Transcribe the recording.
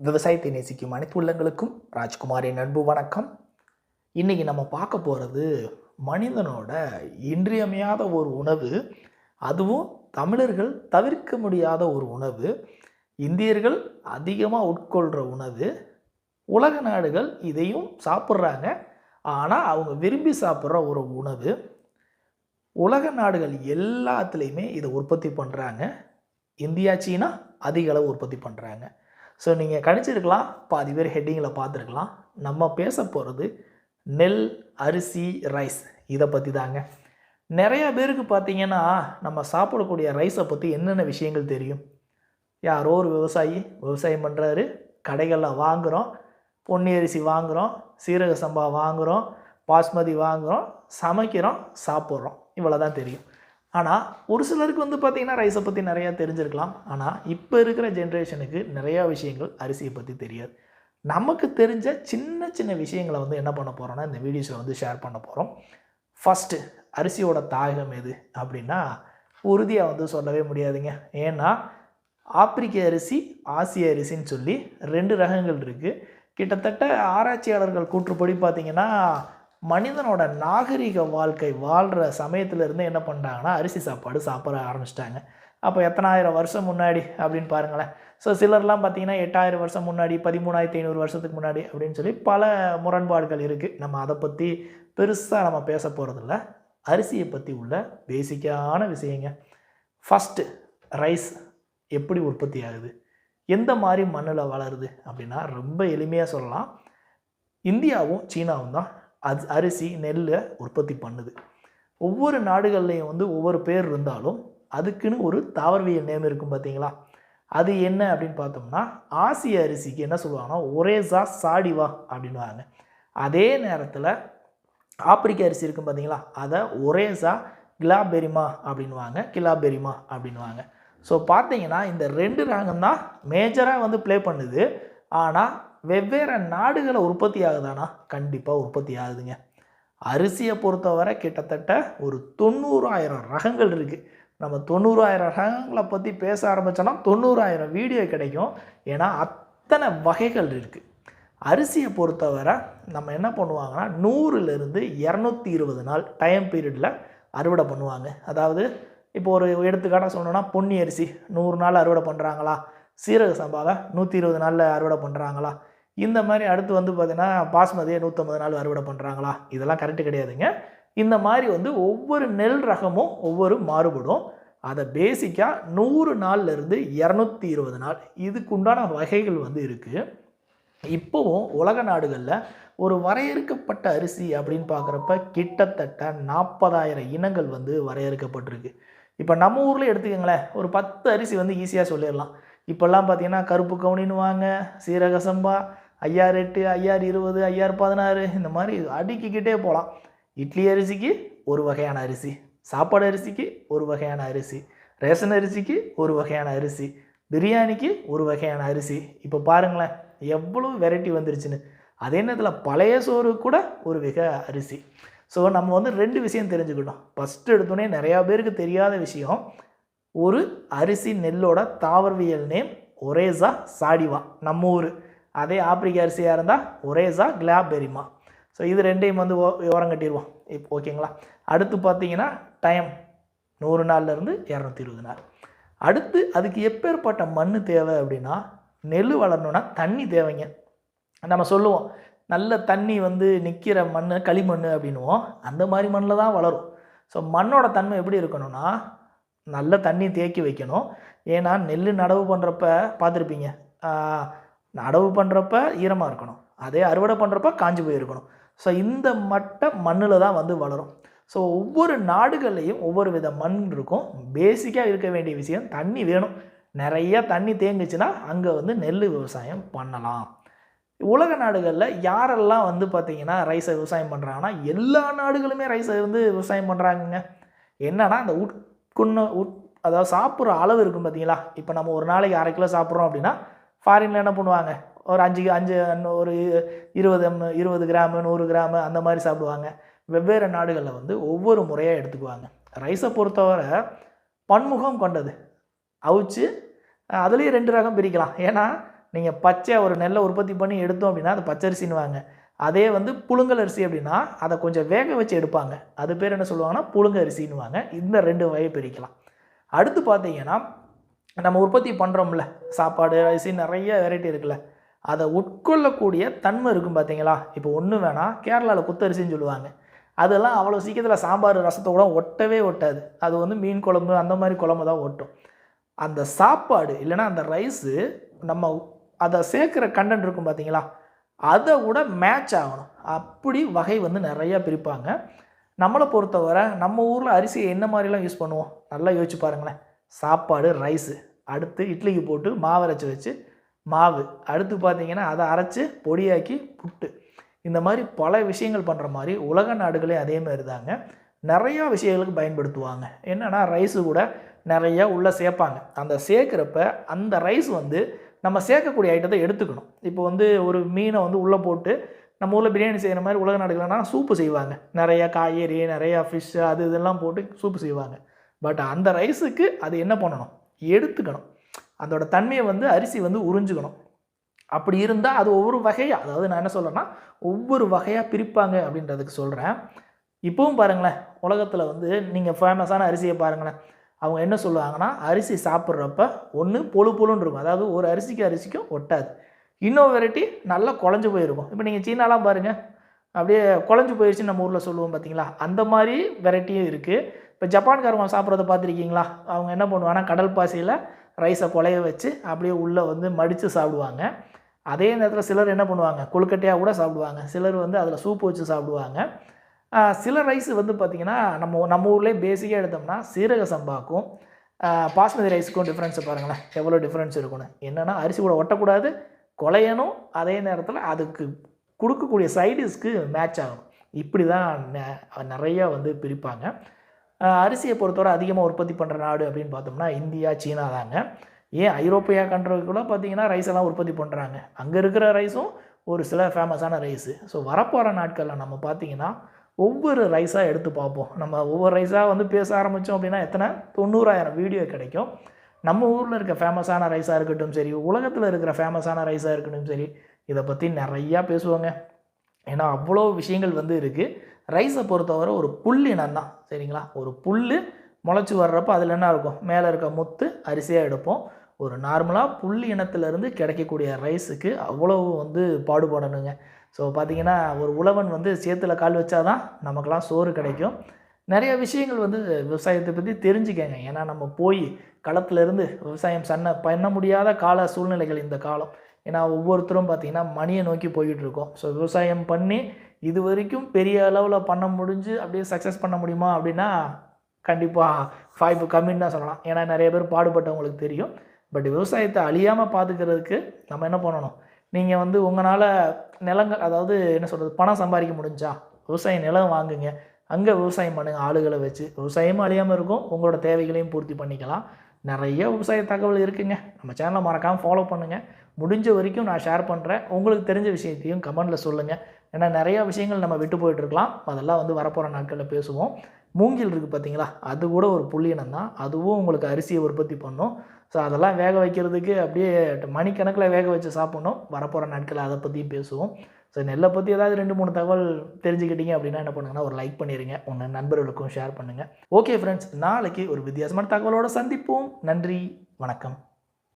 விவசாயத்தை நேசிக்கும் அனைத்து உள்ளங்களுக்கும் ராஜ்குமாரின் அன்பு வணக்கம். இன்றைக்கி நம்ம பார்க்க போகிறது மனிதனோட இன்றியமையாத ஒரு உணவு அதுவும் தமிழர்கள் தவிர்க்க முடியாத ஒரு உணவு இந்தியர்கள் அதிகமாக உட்கொள்கிற உணவு உலக நாடுகள் இதையும் சாப்பிட்றாங்க. ஆனால் அவங்க விரும்பி சாப்பிட்ற ஒரு உணவு உலக நாடுகள் எல்லாத்துலேயுமே இதை உற்பத்தி பண்ணுறாங்க இந்தியா சீனா அதிக அளவு உற்பத்தி பண்ணுறாங்க ஸோ நீங்கள் கணிச்சிருக்கலாம் பாதி பேர் ஹெட்டிங்கில் பார்த்துருக்கலாம். நம்ம பேச போகிறது நெல் அரிசி ரைஸ் இதை பற்றி தாங்க. நிறைய பேருக்கு பார்த்தீங்கன்னா நம்ம சாப்பிடக்கூடிய ரைஸை பற்றி என்னென்ன விஷயங்கள் தெரியும்? யாரோ ஒரு விவசாயி விவசாயம் பண்ணுறாரு கடைகளில் வாங்குகிறோம் பொன்னி அரிசி வாங்குகிறோம் சீரக சம்பா வாங்குகிறோம் பாஸ்மதி வாங்குகிறோம் சமைக்கிறோம் சாப்பிட்றோம். இவ்வளோ தான் தெரியும். ஆனால் ஒரு சிலருக்கு வந்து பார்த்திங்கன்னா ரைஸை பற்றி நிறையா தெரிஞ்சிருக்கலாம். ஆனால் இப்போ இருக்கிற ஜென்ரேஷனுக்கு நிறையா விஷயங்கள் அரிசியை பற்றி தெரியாது. நமக்கு தெரிஞ்ச சின்ன சின்ன விஷயங்களை வந்து என்ன பண்ண போகிறோன்னா இந்த வீடியோஸில் வந்து ஷேர் பண்ண போகிறோம் ஃபஸ்ட்டு அரிசியோட தாயகம் எது அப்படின்னா உறுதியாக வந்து சொல்லவே முடியாதுங்க. ஏன்னா ஆப்பிரிக்க அரிசி ஆசிய அரிசின்னு சொல்லி ரெண்டு ரகங்கள் இருக்குது கிட்டத்தட்ட ஆராய்ச்சியாளர்கள் கூற்றுப்படி பார்த்திங்கன்னா மனிதனோட நாகரிக வாழ்க்கை வாழ்கிற சமயத்துலேருந்து என்ன பண்ணுறாங்கன்னா அரிசி சாப்பாடு சாப்பிட ஆரம்பிச்சிட்டாங்க. அப்போ எத்தனாயிரம் வருஷம் முன்னாடி அப்படின்னு பாருங்களேன். ஸோ சிலர்லாம் பார்த்தீங்கன்னா எட்டாயிரம் வருஷம் முன்னாடி பதிமூணாயிரத்தி ஐநூறு வருஷத்துக்கு முன்னாடி அப்படின்னு சொல்லி பல முரண்பாடுகள் இருக்குது நம்ம அதை பற்றி பெருசாக நம்ம பேச போகிறதில்ல அரிசியை பற்றி உள்ள பேசிக்கான விஷயங்க. ஃபஸ்ட்டு ரைஸ் எப்படி உற்பத்தி ஆகுது? எந்த மாதிரி மண்ணில் வளருது அப்படின்னா ரொம்ப எளிமையாக சொல்லலாம். இந்தியாவும் சீனாவும் தான் அது அரிசி நெல்லை உற்பத்தி பண்ணுது. ஒவ்வொரு நாடுகள்லேயும் வந்து ஒவ்வொரு பேர் இருந்தாலும் அதுக்குன்னு ஒரு தாவரவியல் நேம் இருக்கும் பார்த்தீங்களா அது என்ன அப்படின்னு பார்த்தோம்னா ஆசிய அரிசிக்கு என்ன சொல்லுவாங்கன்னா ஒரேசா சாடிவா அப்படின்வாங்க அதே நேரத்தில் ஆப்பிரிக்க அரிசி இருக்கும் பார்த்தீங்களா அதை ஒரேசா கிலாபெரிமா அப்படின்வாங்க கிலாபெரிமா அப்படின்வாங்க ஸோ பார்த்தீங்கன்னா இந்த ரெண்டு ரகம் தான் மேஜராக வந்து ப்ளே பண்ணுது. ஆனால் வெவ்வேறு நாடுகளை உற்பத்தி ஆகுதானா? கண்டிப்பாக உற்பத்தி ஆகுதுங்க. அரிசியை பொறுத்தவரை கிட்டத்தட்ட ஒரு தொண்ணூறாயிரம் ரகங்கள் இருக்குது நம்ம தொண்ணூறாயிரம் ரகங்களை பற்றி பேச ஆரம்பித்தோன்னா தொண்ணூறாயிரம் வீடியோ கிடைக்கும். ஏன்னா அத்தனை வகைகள் இருக்குது அரிசியை பொறுத்தவரை நம்ம என்ன பண்ணுவாங்கன்னா நூறுலேருந்து இரநூத்தி இருபது நாள் டைம் பீரியடில் அறுவடை பண்ணுவாங்க. அதாவது இப்போ ஒரு எடுத்துக்காட்டாக சொல்லணும்னா பொன்னி அரிசி நூறு நாள் அறுவடை பண்ணுறாங்களா சீரக சம்பாவை நூற்றி இருபது நாளில் அறுவடை பண்ணுறாங்களா இந்த மாதிரி அடுத்து வந்து பார்த்திங்கன்னா பாஸ்மதியை நூற்றம்பது நாள் அறுவடை பண்ணுறாங்களா இதெல்லாம் கரெக்டு கிடையாதுங்க. இந்த மாதிரி வந்து ஒவ்வொரு நெல் ரகமும் ஒவ்வொரு மாறுபடும். அதை பேசிக்காக நூறு நாள்லேருந்து இரநூத்தி இருபது நாள். இதுக்குண்டான வகைகள் வந்து இருக்குது இப்போவும் உலக நாடுகளில் ஒரு வரையறுக்கப்பட்ட அரிசி அப்படின்னு பார்க்குறப்ப கிட்டத்தட்ட நாற்பதாயிரம் இனங்கள் வந்து வரையறுக்கப்பட்டிருக்கு. இப்போ நம்ம ஊரில் எடுத்துக்கோங்களேன் ஒரு பத்து அரிசி வந்து ஈஸியாக சொல்லிடலாம். இப்போல்லாம் பார்த்தீங்கன்னா கருப்பு கவுனின்னுவாங்க சீரக சம்பா ஐயாறு எட்டு ஐயாறு இருபது ஐயாறு பதினாறு இந்த மாதிரி அடுக்கிக்கிட்டே போகலாம் இட்லி அரிசிக்கு ஒரு வகையான அரிசி சாப்பாடு அரிசிக்கு ஒரு வகையான அரிசி ரேஷன் அரிசிக்கு ஒரு வகையான அரிசி பிரியாணிக்கு ஒரு வகையான அரிசி. இப்போ பாருங்களேன் எவ்வளோ வெரைட்டி வந்துருச்சுன்னு. அதே நேரத்தில் பழைய சோறு கூட ஒரு வகை அரிசி. ஸோ நம்ம வந்து ரெண்டு விஷயம் தெரிஞ்சுக்கிட்டோம். ஃபஸ்ட்டு எடுத்தோடனே நிறையா பேருக்கு தெரியாத விஷயம். ஒரு அரிசி நெல்லோட தாவரவியல் நேம் ஒரேசா சாடிவா நம்ம ஊர். அதே ஆப்பிரிக்க அரிசியாக இருந்தால் ஒரேசா கிளாபெரிமா. ஸோ இது ரெண்டையும் வந்து ஓரம் கட்டிடுவோம். இப்போ ஓகேங்களா? அடுத்து பார்த்தீங்கன்னா டைம் நூறு நாள்லேருந்து இரநூத்தி இருபது நாள். அடுத்து அதுக்கு எப்பேற்பட்ட மண் தேவை அப்படின்னா நெல் வளரணுன்னா தண்ணி தேவைங்க. நம்ம சொல்லுவோம் நல்ல தண்ணி வந்து நிற்கிற மண் களிமண் அப்படின்னுவோம். அந்த மாதிரி மண்ணில் தான் வளரும். ஸோ மண்ணோட தன்மை எப்படி இருக்கணும்னா நல்ல தண்ணி தேக்கி வைக்கணும். ஏன்னா நெல் நடவு பண்ணுறப்ப பார்த்துருப்பீங்க நடவு பண்ணுறப்ப ஈரமாக இருக்கணும். அதே அறுவடை பண்ணுறப்ப காஞ்சி போயிருக்கணும். ஸோ இந்த மட்ட மண்ணில் தான் வந்து வளரும். ஸோ ஒவ்வொரு நாடுகள்லேயும் ஒவ்வொரு வித மண் இருக்கும். பேசிக்காக இருக்க வேண்டிய விஷயம் தண்ணி வேணும். நிறைய தண்ணி தேங்குச்சுன்னா அங்கே வந்து நெல் விவசாயம் பண்ணலாம். உலக நாடுகளில் யாரெல்லாம் வந்து பார்த்திங்கன்னா ரைஸை விவசாயம் பண்ணுறாங்கன்னா எல்லா நாடுகளுமே ரைஸை வந்து விவசாயம் பண்ணுறாங்கங்க என்னன்னா அந்த உட்குண்ண உட் அதாவது சாப்பிட்ற அளவு இருக்கும் பார்த்தீங்களா இப்போ நம்ம ஒரு நாளைக்கு அரை கிலோ சாப்பிட்றோம் அப்படின்னா ஃபாரினில் என்ன பண்ணுவாங்க? ஒரு அஞ்சு அஞ்சு ஒரு இருபது இருபது கிராமு நூறு கிராமு அந்த மாதிரி சாப்பிடுவாங்க. வெவ்வேறு நாடுகளில் வந்து ஒவ்வொரு முறையாக எடுத்துக்குவாங்க. ரைஸை பொறுத்தவரை பன்முகம் கொண்டது. அவிச்சு அதுலேயும் ரெண்டு ரகம் பிரிக்கலாம். ஏன்னா நீங்கள் பச்சை ஒரு நெல்லை உற்பத்தி பண்ணி எடுத்தோம் அப்படின்னா அது பச்சரிசின்னுவாங்க. அதே வந்து புழுங்கல் அரிசி அப்படின்னா அதை கொஞ்சம் வேக வச்சு எடுப்பாங்க. அது பேர் என்ன சொல்லுவாங்கன்னா புழுங்க அரிசின்னுவாங்க இந்த ரெண்டு வகையை பிரிக்கலாம். அடுத்து பார்த்தீங்கன்னா நம்ம உற்பத்தி பண்ணுறோம்ல சாப்பாடு அரிசி நிறைய வெரைட்டி இருக்குல்ல அதை உட்கொள்ளக்கூடிய தன்மை இருக்கும் பார்த்தீங்களா இப்போ ஒன்று வேணால் கேரளாவில் குத்தரிசின்னு சொல்லுவாங்க. அதெல்லாம் அவ்வளோ சீக்கிரத்தில் சாம்பார் ரசத்தை கூட ஒட்டவே ஒட்டாது. அது வந்து மீன் குழம்பு அந்த மாதிரி குழம்பு தான் ஒட்டும். அந்த சாப்பாடு இல்லைன்னா அந்த ரைஸு நம்ம அதை சேர்க்குற கண்டென்ட் இருக்கும் பார்த்தீங்களா அதை விட மேட்ச் ஆகணும். அப்படி வகை வந்து நிறையா பிரிப்பாங்க. நம்மளை பொறுத்தவரை நம்ம ஊரில் அரிசியை என்ன மாதிரிலாம் யூஸ் பண்ணுவோம்? நல்லா யோசிச்சு பாருங்களேன். சாப்பாடு ரைஸு அடுத்து இட்லிக்கு போட்டு மாவு அரைச்சி வச்சு மாவு. அடுத்து பார்த்தீங்கன்னா அதை அரைச்சி பொடியாக்கி புட்டு. இந்த மாதிரி பல விஷயங்கள் பண்ணுற மாதிரி உலக நாடுகளே அதே மாதிரி தாங்க. நிறையா விஷயங்களுக்கு பயன்படுத்துவாங்க. என்னென்னா ரைஸு கூட நிறையா உள்ளே சேர்ப்பாங்க. அந்த சேர்க்குறப்ப அந்த ரைஸ் வந்து நம்ம சேர்க்கக்கூடிய ஐட்டத்தை எடுத்துக்கணும். இப்போ வந்து ஒரு மீனை வந்து உள்ளே போட்டு நம்ம ஊரில் பிரியாணி செய்கிற மாதிரி உலக நாடுகள்னா சூப்பு செய்வாங்க. நிறையா காய்கறி நிறையா ஃபிஷ்ஷு அது இதெல்லாம் போட்டு சூப்பு செய்வாங்க. பட் அந்த ரைஸுக்கு அது என்ன பண்ணணும்? எடுத்துக்கணும். அதோட தன்மையை வந்து அரிசி வந்து உறிஞ்சுக்கணும். அப்படி இருந்தால் அது ஒவ்வொரு வகையாக அதாவது நான் என்ன சொல்கிறேன்னா ஒவ்வொரு வகையாக பிரிப்பாங்க அப்படின்றதுக்கு சொல்கிறேன் இப்போவும் பாருங்களேன் உலகத்தில் வந்து நீங்கள் ஃபேமஸான அரிசியை பாருங்களேன். அவங்க என்ன சொல்லுவாங்கன்னா அரிசி சாப்பிட்றப்ப ஒன்று பொழு பொழுன்னு இருக்கும். அதாவது ஒரு அரிசிக்கு அரிசிக்கும் ஒட்டாது. இன்னொரு வெரைட்டி நல்லா குழஞ்சு போயிருக்கும். இப்போ நீங்கள் சீனாலாம் பாருங்கள் அப்படியே குழஞ்சு போயிடுச்சுன்னு நம்ம ஊரில் சொல்லுவோம் பார்த்தீங்களா அந்த மாதிரி வெரைட்டியும் இருக்குது இப்போ ஜப்பான்காரவங்க சாப்பிட்றத பார்த்துருக்கீங்களா? அவங்க என்ன பண்ணுவாங்கன்னா கடல் பாசியில் ரைஸை குலைய வச்சு அப்படியே உள்ளே வந்து மடித்து சாப்பிடுவாங்க. அதே நேரத்தில் சிலர் என்ன பண்ணுவாங்க கொழுக்கட்டையாக கூட சாப்பிடுவாங்க. சிலர் வந்து அதில் சூப் வச்சு சாப்பிடுவாங்க. சில ரைஸ் வந்து பார்த்திங்கன்னா நம்ம நம்ம ஊர்லேயே பேசிக்காக எடுத்தோம்னா சீரக சம்பாக்கும். பாஸ்மதி ரைஸுக்கும் டிஃப்ரென்ஸை பாருங்களேன். எவ்வளோ டிஃப்ரென்ஸ் இருக்குன்னு என்னென்னா அரிசி கூட ஒட்டக்கூடாது குலையணும். அதே நேரத்தில் அதுக்கு கொடுக்கக்கூடிய சைடிஸ்க்கு மேட்ச் ஆகணும் இப்படி தான் நெ- நிறையா வந்து பிரிப்பாங்க. அரிசியை பொறுத்தவரை அதிகமாக உற்பத்தி பண்ணுற நாடு அப்படின்னு பார்த்தோம்னா இந்தியா சீனா தாங்க. ஏன் ஐரோப்பியா கண்ட்ரி பார்த்தீங்கன்னா ரைஸ் எல்லாம் உற்பத்தி பண்ணுறாங்க அங்கே இருக்கிற ரைஸும் ஒரு சில ஃபேமஸான ரைஸு ஸோ வரப்போகிற நாட்களில் நம்ம பார்த்தீங்கன்னா ஒவ்வொரு ரைஸாக எடுத்து பார்ப்போம். நம்ம ஒவ்வொரு ரைஸாக வந்து பேச ஆரம்பித்தோம் அப்படின்னா எத்தனை? தொண்ணூறாயிரம் வீடியோ கிடைக்கும். நம்ம ஊரில் இருக்க ஃபேமஸான ரைஸாக இருக்கட்டும் சரி உலகத்தில் இருக்கிற ஃபேமஸான ரைஸாக இருக்கட்டும் சரி இதை பற்றி நிறையா பேசுவாங்க. ஏன்னா அவ்வளோ விஷயங்கள் வந்து இருக்குது ரைஸை பொறுத்தவரை ஒரு புல் இனம் தான் சரிங்களா? ஒரு புல் முளைச்சி வர்றப்போ அதில் என்ன இருக்கும்? மேலே இருக்க முத்து அரிசியாக எடுப்போம். ஒரு நார்மலாக புல் இனத்துலேருந்து கிடைக்கக்கூடிய ரைஸுக்கு அவ்வளவு வந்து பாடுபடணுங்க. ஸோ பார்த்தீங்கன்னா ஒரு உழவன் வந்து சேத்துல கால் வச்சாதான் நமக்கெல்லாம் சோறு கிடைக்கும். நிறைய விஷயங்கள் வந்து விவசாயத்தை பற்றி தெரிஞ்சுக்கங்க. ஏன்னா நம்ம போய் களத்துலேருந்து விவசாயம் சன்ன பண்ண முடியாத கால சூழ்நிலைகள் இந்த காலம். ஏன்னா ஒவ்வொருத்தரும் பார்த்திங்கன்னா மணியை நோக்கி போய்கிட்டு இருக்கோம் ஸோ விவசாயம் பண்ணி இது வரைக்கும் பெரிய அளவில் பண்ண முடிஞ்சு அப்படியே சக்ஸஸ் பண்ண முடியுமா அப்படின்னா கண்டிப்பாக வாய்ப்பு கம்மின்னு தான் சொல்லலாம். ஏன்னா நிறைய பேர் பாடுபட்டவங்களுக்கு தெரியும். பட் விவசாயத்தை அழியாமல் பார்த்துக்கிறதுக்கு நம்ம என்ன பண்ணணும்? நீங்கள் வந்து உங்களால் நிலங்கள் அதாவது என்ன சொல்கிறது பணம் சம்பாதிக்க முடிஞ்சா விவசாய நிலம் வாங்குங்க. அங்கே விவசாயம் பண்ணுங்கள் ஆளுகளை வச்சு. விவசாயமும் அழியாமல் இருக்கும். உங்களோட தேவைகளையும் பூர்த்தி பண்ணிக்கலாம். நிறைய விவசாய தகவல் இருக்குங்க. நம்ம சேனலை மறக்காமல் ஃபாலோ பண்ணுங்கள் முடிஞ்ச வரைக்கும் நான் ஷேர் பண்ணுறேன் உங்களுக்கு தெரிஞ்ச விஷயத்தையும் கமெண்டில் சொல்லுங்கள் ஏன்னா நிறையா விஷயங்கள் நம்ம விட்டு போயிட்டுருக்கலாம் அதெல்லாம் வந்து வரப்போகிற நாட்களில் பேசுவோம். மூங்கில் இருக்குது பார்த்தீங்களா அது கூட ஒரு புள்ளியினம் தான். அதுவும் உங்களுக்கு அரிசியை உற்பத்தி பண்ணும். ஸோ அதெல்லாம் வேக வைக்கிறதுக்கு அப்படியே மணிக்கணக்கில் வேக வச்சு சாப்பிட்ணும். வரப்போகிற நாட்களில் அதை பற்றியும் பேசுவோம். ஸோ நெல்லை பற்றி ஏதாவது ரெண்டு மூணு தகவல் தெரிஞ்சுக்கிட்டீங்க அப்படின்னா என்ன பண்ணுங்கன்னா ஒரு லைக் பண்ணிடுங்க உங்கள் நண்பர்களுக்கும் ஷேர் பண்ணுங்கள் ஓகே ஃப்ரெண்ட்ஸ் நாளைக்கு ஒரு வித்தியாசமான தகவலோடு சந்திப்போம். நன்றி. வணக்கம்.